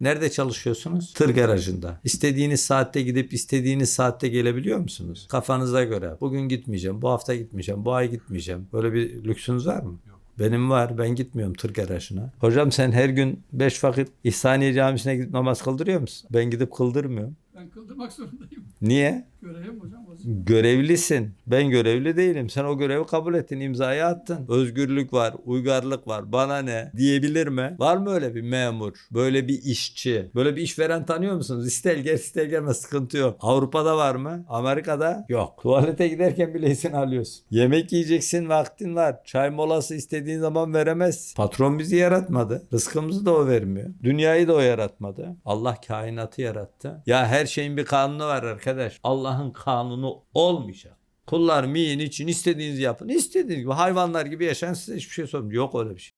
Nerede çalışıyorsunuz? Tır garajında. İstediğiniz saatte gidip istediğiniz saatte gelebiliyor musunuz? Kafanıza göre. Bugün gitmeyeceğim, bu hafta gitmeyeceğim, bu ay gitmeyeceğim. Böyle bir lüksünüz var mı? Yok. Benim var. Ben gitmiyorum tır garajına. Hocam sen her gün beş vakit İhsaniye Camisi'ne gidip namaz kıldırıyor musun? Ben gidip kıldırmıyorum. Ben kıldırmak zorundayım. Niye? Görevim hocam. Görevlisin. Ben görevli değilim. Sen o görevi kabul ettin, imzayı attın. Özgürlük var, uygarlık var. Bana ne? Diyebilir mi? Var mı öyle bir memur? Böyle bir işçi? Böyle bir işveren tanıyor musunuz? İster gel ister gelme sıkıntı yok. Avrupa'da var mı? Amerika'da? Yok. Tuvalete giderken bile izin alıyorsun. Yemek yiyeceksin vaktin var. Çay molası istediğin zaman veremez. Patron bizi yaratmadı. Rızkımızı da o vermiyor. Dünyayı da o yaratmadı. Allah kainatı yarattı. Ya her şeyin bir kanunu var arkadaş. Allah'ın kanunu olmayacak. Kullar miyin için istediğinizi yapın. İstediğiniz gibi hayvanlar gibi yaşayın size hiçbir şey sormuyor. Yok öyle bir şey.